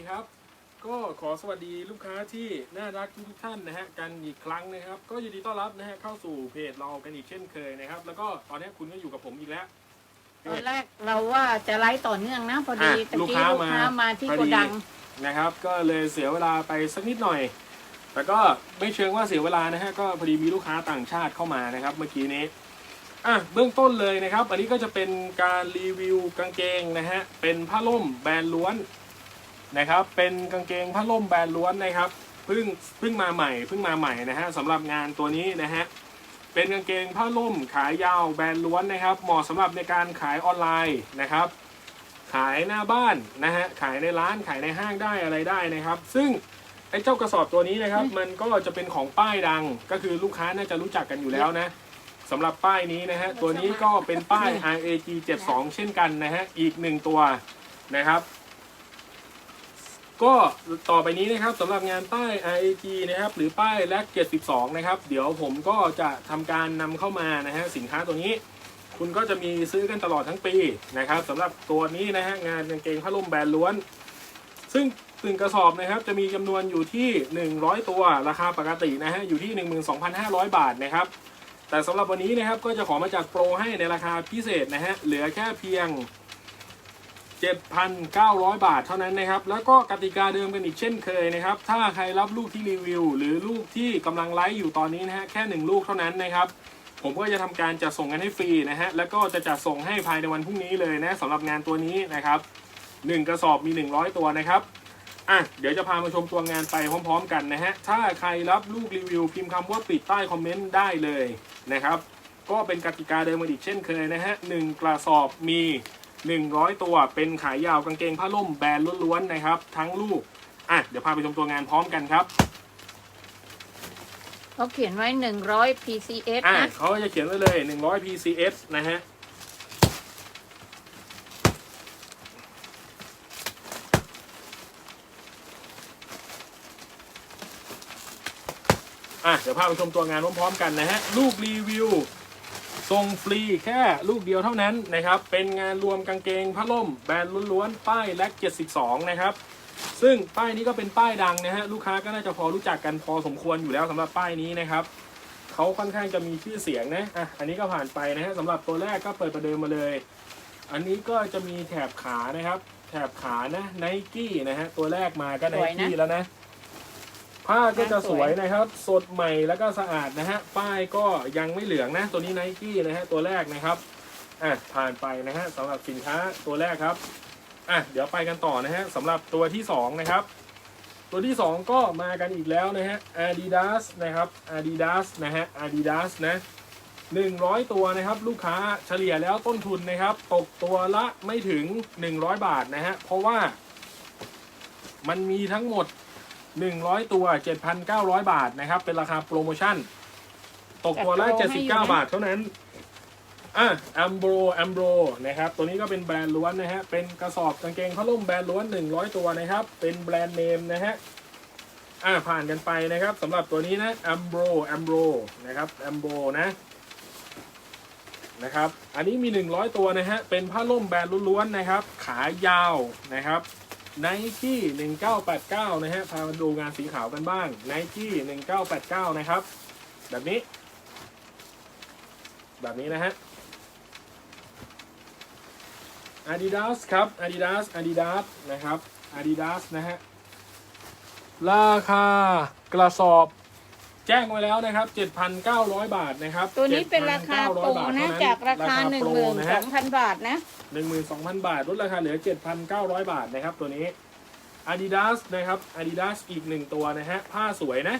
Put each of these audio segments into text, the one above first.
ดีครับ ก็ขอสวัสดีลูกค้าที่น่ารักทุกๆท่านนะฮะกันอีกครั้งนะครับ ก็ยินดีต้อนรับนะฮะเข้าสู่เพจเรากันอีกเช่นเคยนะครับ แล้วก็ตอนนี้คุณก็อยู่กับผมอีกแล้ว ตอนแรกเราว่าจะไลฟ์ต่อเนื่องนะ พอดีอะตะลูกกี้ค้าลูกมาค้ามาที่พอโกดี ดัง นะครับ ก็เลยเสียเวลาไปสักนิดหน่อย แต่ก็ไม่เชิงว่าเสียเวลานะฮะก็พอดีมีลูกค้าต่างชาติเข้ามานะครับ เมื่อกี้นี้อะเบื้องต้นเลยนะครับ อันนี้ก็จะเป็นการรีวิวกางเกงนะฮะเป็นผ้าล่มแบรนด์ล้วน นะครับเป็นกางเกงผ้าล่มแบรนด์ล้วนนะครับเพิ่งเพิ่งมาใหม่เพิ่งมาใหม่นะฮะสำหรับงานตัวนี้นะฮะเป็นกางเกงผ้าล่มขายยาวแบรนด์ล้วนนะครับ เหมาะสำหรับในการขายออนไลน์นะครับ ขายหน้าบ้านนะฮะขายในร้านขายในห้างได้อะไรได้นะครับ ซึ่งไอ้เจ้ากระสอบตัวนี้นะครับ มันก็จะเป็นของป้ายดังก็คือลูกค้าน่าจะรู้จักกันอยู่แล้วนะสำหรับป้ายนี้นะฮะตัวนี้ก็เป็นป้าย RAG 72 เช่นกันนะฮะอีกหนึ่งตัวนะครับ ก็ต่อไปนี้นะครับสำหรับงานป้าย RAG นะครับหรือป้ายแลก72 นะครับ เดี๋ยวผมก็จะทำการนำเข้ามานะฮะสินค้าตัวนี้ คุณก็จะมีซื้อกันตลอดทั้งปีนะครับสำหรับตัวนี้นะฮะงานกางเกงผ้าล่มแบรนด์ล้วน ซึ่งหนึ่งกระสอบนะครับจะมีจำนวนอยู่ที่ 100 ตัวราคาปกตินะฮะอยู่ที่ 12,500 บาทนะครับแต่สำหรับวันนี้นะครับก็จะขอมาจัดโปรให้ในราคาพิเศษนะฮะเหลือแค่เพียง 7,900 บาทเท่านั้นนะครับ แล้วก็กติกาเดิมกันอีกเช่นเคยนะครับ ถ้าใครรับลูกที่รีวิว หรือลูกที่กำลังไลฟ์อยู่ตอนนี้นะฮะแค่หนึ่งลูกเท่านั้นนะครับ ผมก็จะทำการจัดส่งกันให้ฟรีนะฮะแล้วก็จะจัดส่งให้ภายในวันพรุ่งนี้เลยนะสำหรับงานตัวนี้นะครับหนึ่งกระสอบมี 100 ตัวนะครับอะเดี๋ยวจะพามาชมตัวงานไปพร้อม ๆ กันนะฮะถ้าใครรับลูกรีวิว พิมพ์คำว่าปิดใต้คอมเมนต์ได้เลยนะครับ ก็เป็นกติกาเดิมมาอีกเช่นเคยนะฮะหนึ่งกระสอบมี 100 ตัวเป็นขายยาวกางเกงผ้าล่มแบรนด์ล้วนๆนะครับ ทั้งลูก อะ เดี๋ยวพาไปชมตัวงานพร้อมกันครับเขาเขียนไว้ 100 PCS อะนะเขาจะเขียนไว้เลย 100 PCS นะฮะอะเดี๋ยวพาไปชมตัวงานพร้อมๆกันนะฮะ ลูกรีวิว ส่งฟรีแค่ลูกเดียวเท่านั้นนะครับ เป็นงานรวมกางเกงผ้าล่มแบรนด์ล้วนๆ ป้ายแลก72 นะครับ ซึ่งป้ายนี้ก็เป็นป้ายดังนะฮะ ลูกค้าก็น่าจะพอรู้จักกันพอสมควรอยู่แล้วสำหรับป้ายนี้นะครับ เขาค่อนข้างจะมีชื่อเสียงนะ อะ อันนี้ก็ผ่านไปนะฮะสำหรับตัวแรกก็เปิดประเดิมมาเลย อันนี้ก็จะมีแถบขานะครับ แถบขานะไนกี้นะฮะ ตัวแรกมาก็ไนสวยนะกี้แล้วนะ ผ้าก็จะสวยนะครับ สดใหม่แล้วก็สะอาดนะฮะ ป้ายก็ยังไม่เหลืองนะ ตัวนี้ไนกี้นะฮะ ตัวแรกนะครับ อะ ผ่านไปนะฮะสำหรับสินค้าตัวแรกครับ อะ เดี๋ยวไปกันต่อนะฮะสำหรับตัวที่สองนะครับ ตัวที่ 2 ก็มากันอีกแล้วนะฮะ Adidas นะครับ Adidas นะฮะ Adidas นะ100 ตัวนะครับ ลูกค้าเฉลี่ยแล้วต้นทุนนะครับ ตกตัวละไม่ถึง 100 บาทนะฮะ เพราะว่ามันมีทั้งหมด 100 ตัว 7,900 บาทนะครับ เป็นราคาโปรโมชั่น ตกตัวละจัดโปรให้อยู่นะ79บาทเท่านั้น อะอัมโบรอัมโบรนะครับ ตัวนี้ก็เป็นแบรนด์ล้วนนะฮะ เป็นกระสอบกางเกงผ้าล่มแบรนด์ล้วน 100 ตัวนะครับ เป็นแบรนด์เนมนะฮะ อะผ่านกันไปนะครับสำหรับตัวนี้นะอัมโบรอัมโบรนะครับอัมโบนะ นะครับ อันนี้มี 100 ตัวนะฮะ เป็นผ้าล่มแบรนด์ล้วนๆนะครับ ขายาวนะครับ ไนกี้1989นะฮะพามาดูงานสีขาวกันบ้างไนกี้1989นะครับ แบบนี้ แบบนี้นะฮะ Adidas ครับ Adidas Adidas นะครับ Adidas นะฮะ ราคากระสอบแจ้งไว้แล้วนะครับ 7,900 บาทนะครับ ตัวนี้เป็นราคาโปร7,900บทนะเท่จากราคาโปรนะฮะ12,000 บาทนะ 12,000 บาท ลดราคาเหลือ 7,900 บาทนะครับตัวนี้ Adidas นะครับ Adidas อีกหนึ่งตัวนะฮะ ผ้าสวยนะ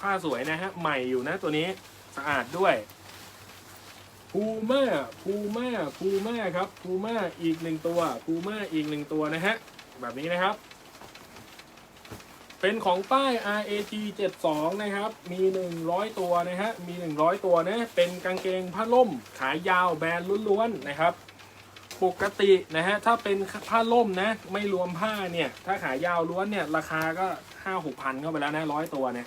ผ้าสวยนะฮะ ใหม่อยู่นะตัวนี้ สะอาดด้วยพูม่าพูม่าพูม่าครับพูม่าอีกหนึ่งตัวพูม่าอีกหนึ่งตัวนะฮะ แบบนี้นะครับ เป็นของป้าย RAG 72 นะครับ มี 100 ตัวนะฮะ มี 100 ตัวนะ เป็นกางเกงผ้าล่ม ขายาวแบรนด์ล้วนๆนะครับ ปกตินะฮะถ้าเป็นผ้าล่มนะ ไม่รวมผ้าเนี่ย ถ้าขายาวล้วนเนี่ย ราคาก็5 6พันเข้าไปแล้วนะร้อยตัวเนี่ย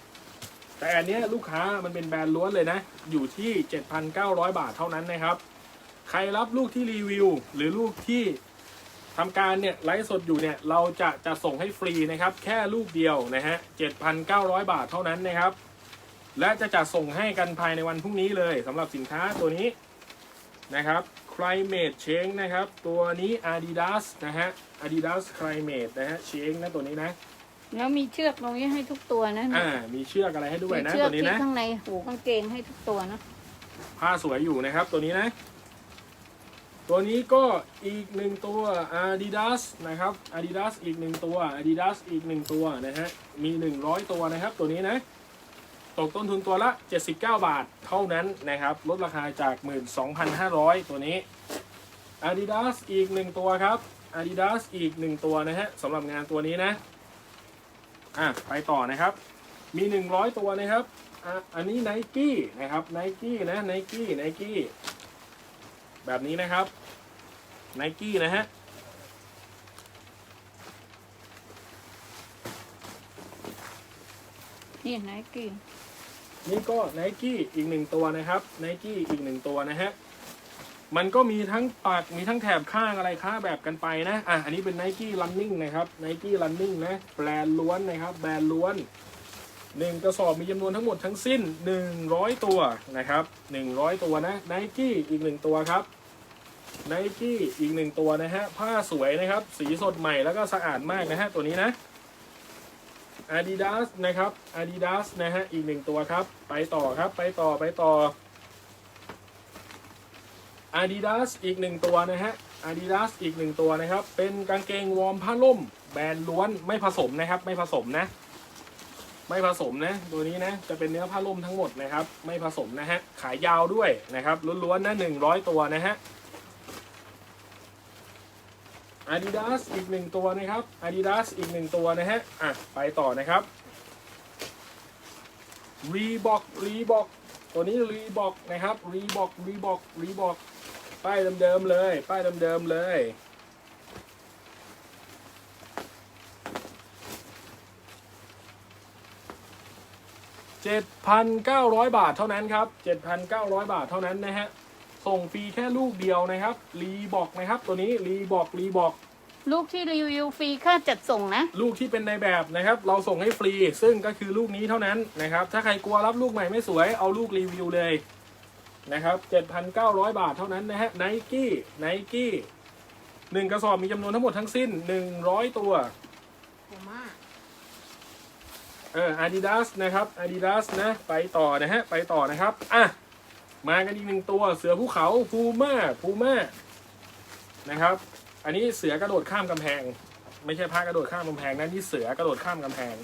แต่อันเนี้ยลูกค้ามันเป็นแบรนด์ล้วนเลยนะ อยู่ที่ 7,900 บาทเท่านั้นนะครับ ใครรับลูกที่รีวิว หรือลูกที่ทำการเนี่ยไลฟ์สดอยู่เนี่ยเราจะจะส่งให้ฟรีนะครับ แค่ลูกเดียวนะฮะ 7,900 บาทเท่านั้นนะครับ และจะจัดส่งให้กันภายในวันพรุ่งนี้เลยสำหรับสินค้าตัวนี้นะครับ Climate Change นะครับ ตัวนี้ Adidas นะฮะ Adidas Climate นะฮะ Change นะตัวนี้นะ แล้วมีเชือกตรงนี้ให้ทุกตัวนะอ่า มีเชือกอะไรให้ด้วยมีนะเชือกตัวนี้ที่นะ ข้างในหูกางเกงให้ทุกตัวนะ ผ้าสวยอยู่นะครับตัวนี้นะ ตัวนี้ก็อีกหนึ่งตัว Adidas นะครับ Adidas อีกหนึ่งตัว Adidas อีกหนึ่งตัวนะฮะ มี 100 ตัวนะครับตัวนี้นะ ตกต้นทุนตัวละ 79 บาทเท่านั้นนะครับลดราคาจาก 12,500 ตัวนี้ Adidas อีกหนึ่งตัวครับ Adidas อีกหนึ่งตัวนะฮะสำหรับงานตัวนี้นะอะไปต่อนะครับ มี 100 ตัวนะครับอะอันนี้ไนกี้นะครับไนกี้นะไนกี้ไนกี้แบบนี้นะครับไนกี้นะฮะนี่ไนกี้ นี่ก็ไนกี้อีกหนึ่งตัวนะครับไนกี้อีกหนึ่งตัวนะฮะมันก็มีทั้งปากมีทั้งแถบข้างอะไรค้าแบบกันไปนะอะอันนี้เป็นไนกี้ running นะครับไนกี้ running นะแบรนด์ล้วนนะครับแบรนด์ล้วนหนึ่งกระสอบมีจำนวนทั้งหมดทั้งสิ้น 100 ตัวนะครับ100 ตัวนะไนกี้อีกหนึ่งตัวครับไนกี้อีกหนึ่งตัวนะฮะผ้าสวยนะครับ สีสดใหม่แล้วก็สะอาดมากนะฮะตัวนี้นะ Adidas นะครับ Adidas นะฮะอีกหนึ่งตัวครับ ไปต่อครับไปต่อไปต่อ Adidas อีกหนึ่งตัวนะฮะ Adidas อีกหนึ่งตัวนะครับ เป็นกางเกงวอร์มผ้าล่ม แบรนด์ล้วนไม่ผสมนะครับ ไม่ผสมนะ ไม่ผสมนะ ตัวนี้นะจะเป็นเนื้อผ้าล่มทั้งหมดนะครับ ไม่ผสมนะฮะขายยาวด้วยนะครับล้วนๆนะหนึ่งร้อยตัวนะฮะ Adidas อีกหนึ่งตัวนะครับ Adidas อีกหนึ่งตัวนะฮะอะไปต่อนะครับ Reebok Reebok ตัวนี้ Reebok นะครับ Reebok Reebok Reebok ป้ายเดิมๆเลย ป้ายเดิมๆเลย 7,900 บาทเท่านั้นครับ 7,900 บาทเท่านั้นนะฮะ ส่งฟรีแค่ลูกเดียวนะครับรีบอกนะครับ ตัวนี้รีบอกรีบอก ลูกที่รีวิวฟรีค่าจัดส่งนะ ลูกที่เป็นในแบบนะครับ เราส่งให้ฟรี ซึ่งก็คือลูกนี้เท่านั้นนะครับ ถ้าใครกลัวรับลูกใหม่ไม่สวยเอาลูกรีวิวเลยนะครับ 7,900 บาทเท่านั้นนะฮะไนกี้ไนกี้หนึ่งกระสอบมีจำนวนทั้งหมดทั้งสิ้น 100 ตัวเออ Adidas นะครับ Adidas นะ ไปต่อนะฮะ ไปต่อนะครับ อะ มากันอีกหนึ่งตัวเสือภูเขาพูม่าพูม่านะครับ อันนี้เสือกระโดดข้ามกำแพง ไม่ใช่พากระโดดข้ามกำแพงนะนี่เสือกระโดดข้ามกำแพง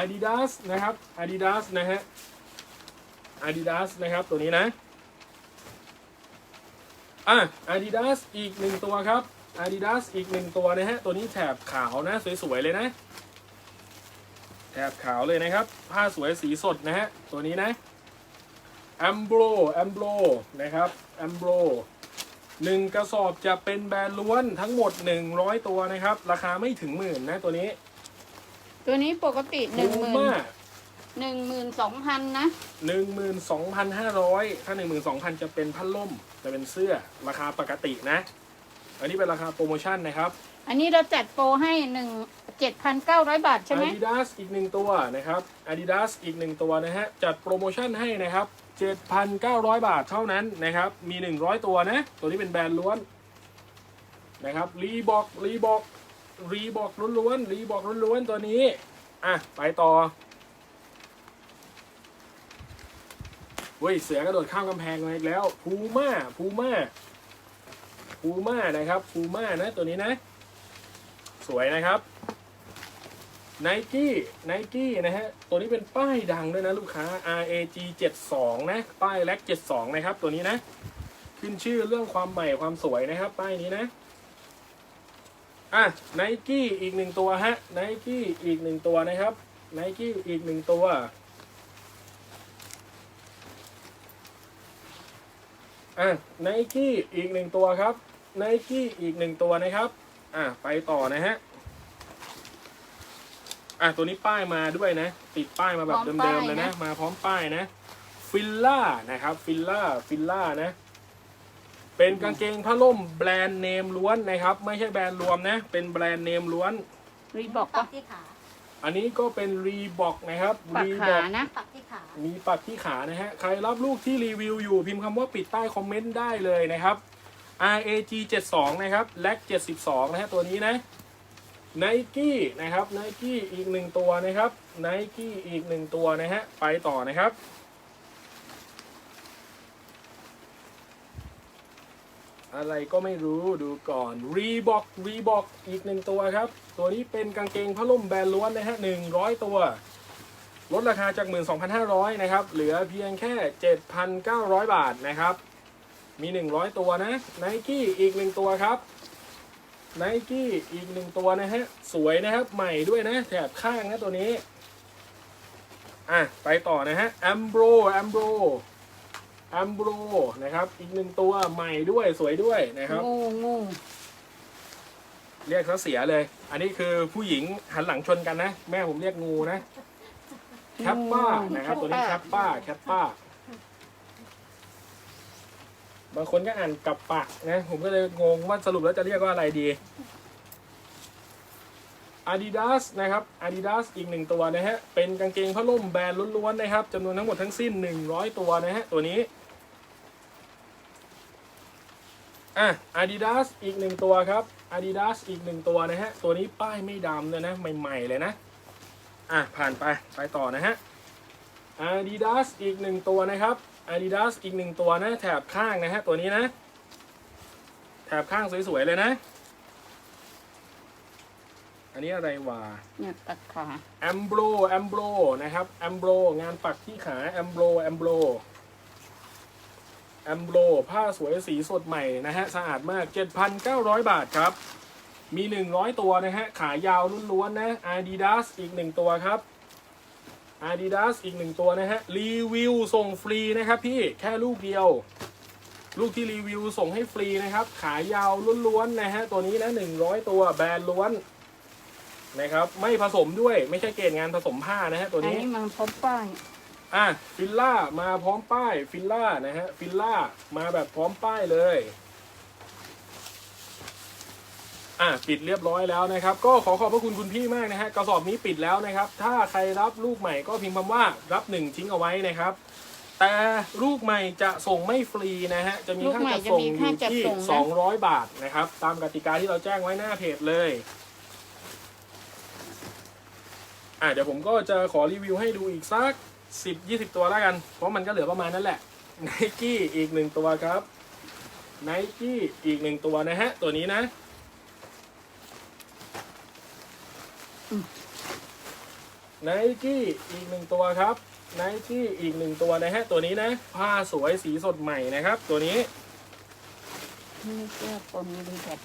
Adidas นะครับ Adidas นะฮะ Adidas นะครับตัวนี้นะอะ Adidas อีกหนึ่งตัวครับ Adidas อีกหนึ่งตัวนะฮะ ตัวนี้แถบขาวนะ สวยๆเลยนะ แถบขาวเลยนะครับ ผ้าสวยสีสดนะฮะ ตัวนี้นะ a m b r o a m b r o นะครับ a m b r o หนึ่งกระสอบจะเป็นแบรนด์ล้วนทั้งหมด 100 ตัวนะครับ ราคาไม่ถึงหมื่นนะตัวนี้ตัวนี้ปกติหนึ่งหมื่นมาหนึ่งหมื่นสองพันนะหนึ่งหมื่นสองพันห้าร้อยถ้าหนึ่งหมื่นสองพันจะเป็นพัดล่มจะเป็นเสื้อราคาปกตินะ อันนี้เป็นราคาโปรโมชั่นนะครับ อันนี้เราจัดโปรให้หนึ่งเจ็ดพันเก้าร้อยบาทใช่ไหม Adidas อีกหนึ่งตัวนะครับ Adidas อีกหนึ่งตัวนะฮะ จัดโปรโมชั่นให้นะครับ 7,900 บาทเท่านั้นนะครับ มี 100 ตัวนะ ตัวนี้เป็นแบรนด์ล้วนนะครับรีบอกรีบอกรีบอกล้วนๆรีบอกล้วนๆตัวนี้ อะ ไปต่อเว้ย เสือกระโดดข้ามกำแพงมาอีกแล้ว พูม่าพูม่าพูม่านะครับพูม่านะ ตัวนี้นะ สวยนะครับไนกี้ไนกี้นะฮะ ตัวนี้เป็นป้ายดังด้วยนะลูกค้า RAG 72นะ ป้ายแล็ก72 นะครับ ตัวนี้นะ ขึ้นชื่อเรื่องความใหม่ความสวยนะครับ ป้ายนี้นะ อะไนกี้อีกหนึ่งตัวฮะไนกี้อีกหนึ่งตัวนะครับไนกี้อีกหนึ่งตัว อะไนกี้อีกหนึ่งตัวครับไนกี้อีกหนึ่งตัวนะครับ อะไปต่อนะฮะ อะตัวนี้ป้ายมาด้วยนะ ติดป้ายมาแบบพร้อมเดิป้ามยๆเลยนะนะ มาพร้อมป้ายนะ ฟิลล่านะครับ ฟิลล่า ฟิลล่านะ เป็นกางเกงผ้าล่มแบรนด์เนมล้วนนะครับ ไม่ใช่แบรนด์รวมนะ เป็นแบรนด์เนมล้วน รีบอกปัปะ กที่ขาอันนี้ก็เป็นรีบอกนะครับ ปักรีขาบอก นะ ปักที่ขา มีปักที่ขานะฮะ ใครรับลูกที่รีวิวอยู่พิมพ์คำว่าปิดใต้คอมเมนต์ได้เลยนะครับ RAG 72 นะครับ l a c 72 นะฮะตัวนี้นะไนกี้นะครับไนกี้อีกหนึ่งตัวนะครับไนกี้อีกหนึ่งตัวนะฮะ ไปต่อนะครับ อะไรก็ไม่รู้ดูก่อนรีบอกรีบอกอีกหนึ่งตัวครับ ตัวนี้เป็นกางเกงผ้าล่มแบรนด์ล้วนนะฮะหนึ่งร้อยตัวลดราคาจาก 12,500 นะครับ เหลือเพียงแค่ 7,900 บาทนะครับ มี 100 ตัวนะไนกี้อีกหนึ่งตัวครับไนกี้อีกหนึ่งตัวนะฮะ สวยนะครับ ใหม่ด้วยนะ แถบข้างนะตัวนี้ อะ ไปต่อนะฮะแอมโบรแอมโบรแอมโบรนะครับ อีกหนึ่งตัวใหม่ด้วยสวยด้วยนะครับ งูงูเรียกเขาเสียเลย อันนี้คือผู้หญิงหันหลังชนกันนะ แม่ผมเรียกงูนะแคปป้านะครับ ตัวนี้แคปป้าแคปป้า บางคนก็อ่านกับปะนะ ผมก็เลยงงว่าสรุปแล้วจะเรียกว่าอะไรดี Adidas นะครับ Adidas อีกหนึ่งตัวนะฮะ เป็นกางเกงผ้าล่มแบรนด์ล้วนๆนะครับจำนวนทั้งหมดทั้งสิ้น 100 ตัวนะฮะ ตัวนี้ อะ Adidas อีกหนึ่งตัวครับ Adidas อีกหนึ่งตัวนะฮะ ตัวนี้ป้ายไม่ดำเลยนะ ใหม่ๆเลยนะ อะ ผ่านไป ไปต่อนะฮะ Adidas อีกหนึ่งตัวนะครับ Adidas อีกหนึ่งตัวนะ แถบข้างนะฮะ ตัวนี้นะ แถบข้างสวยๆเลยนะ อันนี้อะไรวะเนี่ยปักขาแอมโบรแอมโบรนะครับแอมโบรงานปักที่ขาแอมโบรแอมโบรแอมโบรผ้าสวยสีสดใหม่นะฮะ สะอาดมาก 7,900 บาทครับ มี 100 ตัวนะฮะ ขายาวล้วนๆนะ Adidas อีก 1 ตัวครับ Adidas อีก1ตัวนะฮะ รีวิวส่งฟรีนะครับพี่แค่ลูกเดียว ลูกที่รีวิวส่งให้ฟรีนะครับ ขายาวล้วนๆนะฮะ ตัวนี้นะ100ตัวแบรนด์ล้วนนะครับ ไม่ผสมด้วยไม่ใช่เกณฑ์งานผสมผ้านะฮะตัวอันนี้ นี้มันพบป้ายอะฟิลล่ามาพร้อมป้ายฟิลล่านะฮะฟิลล่ามาแบบพร้อมป้ายเลย อะปิดเรียบร้อยแล้วนะครับ ก็ขอขอบพระคุณคุณพี่มากนะฮะกระสอบนี้ปิดแล้วนะครับ ถ้าใครรับลูกใหม่ก็พิมพ์คำว่ารับหนึ่งทิ้งเอาไว้นะครับ แต่ลูกใหม่จะส่งไม่ฟรีนะฮะจะมีลูกค่าใหม่จัดจะส่งมีอค่ายู่จัดที่ส่งนะ 200 บาทนะครับ ตามกติกาที่เราแจ้งไว้หน้าเพจเลยอะเดี๋ยวผมก็จะขอรีวิวให้ดูอีกสัก 10 20 ตัวแล้วกัน เพราะมันก็เหลือประมาณนั้นแหละไนกี้อีกหนึ่งตัวครับไนกี้อีกหนึ่งตัวนะฮะตัวนี้นะ ไนกี้อีกหนึ่งตัวครับไนกี้อีกหนึ่งตัวนะฮะตัวนี้นะ ผ้าสวยสีสดใหม่นะครับ ตัวนี้นี่เสื้อปนรีแบบ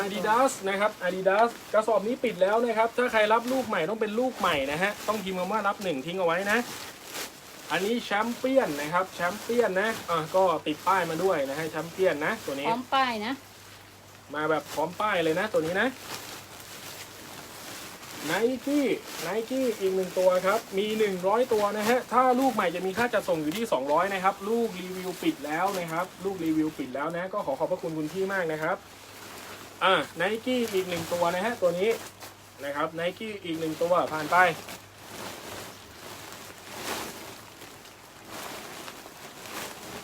Adidas นะครับ Adidas กระสอบนี้ปิดแล้วนะครับ ถ้าใครรับลูกใหม่ต้องเป็นลูกใหม่นะฮะต้องพิมพ์คำว่ารับหนึ่งทิ้งเอาไว้นะ อันนี้แชมเปี้ยนนะครับแชมเปี้ยนนะอะก็ติดป้ายมาด้วยนะฮะแชมเปี้ยนนะ ตัวพนี้ร้อมป้ายนะ มาแบบพร้อมป้ายเลยนะ ตัวนี้นะ ไนกี้ไนกี้อีกหนึ่งตัวครับ มี 100 ตัวนะฮะ ถ้าลูกใหม่จะมีค่าจัดส่งอยู่ที่ 200 นะครับ ลูกรีวิวปิดแล้วนะครับ ลูกรีวิวปิดแล้วนะ ก็ขอขอบพระคุณคุณพี่มากนะครับ อ่าไนกี้อีกหนึ่งตัวนะฮะ ตัวนี้นะครับไนกี้อีกหนึ่งตัวผ่านไป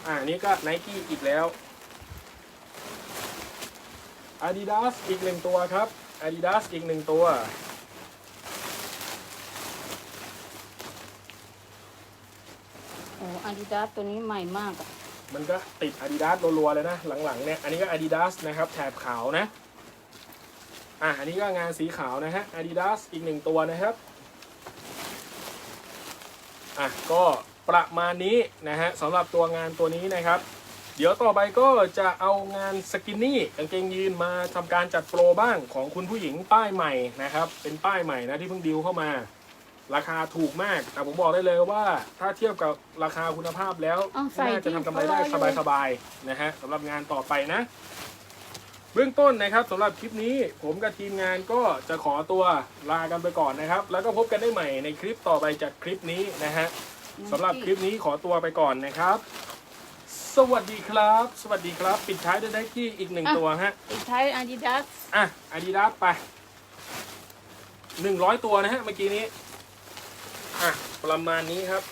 อ่า นี่ก็ไนกี้อีกแล้ว Adidas อีกหนึ่งตัวครับ Adidas อีกหนึ่งตัว โอ้อาดิดาสตัวนี้ใหม่มากอะมันก็ติด Adidas รัวๆเลยนะ หลังๆเนี่ยอันนี้ก็ Adidas นะครับแถบขาวนะอะอันนี้ก็งานสีขาวนะฮะ Adidas อีกหนึ่งตัวนะครับอะก็ประมาณนี้นะฮะสำหรับตัวงานตัวนี้นะครับ เดี๋ยวต่อไปก็จะเอางานสกินนี่กางเกงยีนมาทำการจัดโปรบ้างของคุณผู้หญิงป้ายใหม่นะครับ เป็นป้ายใหม่นะที่เพิ่งดิวเข้ามา ราคาถูกมาก แต่ผมบอกได้เลยว่า ถ้าเทียบกับราคาคุณภาพแล้วนี่น่าจะทำกำไรได้สบายๆนะฮะสำหรับงานต่อไปนะ เบื้องต้นนะครับสำหรับคลิปนี้ผมกับทีมงานก็จะขอตัวลากันไปก่อนนะครับ แล้วก็พบกันได้ใหม่ในคลิปต่อไปจากคลิปนี้นะฮะ สำหรับคลิปนี้ขอตัวไปก่อนนะครับ สวัสดีครับ สวัสดีครับ ปิดท้ายด้วยไนกี้อีกหนึ่งตัวฮะปิดท้ายอาดิดาส อะอาดิดาสไปหนึ่งร้อยตัวนะฮะเมื่อกี้นี้ อะประมาณนี้ครับ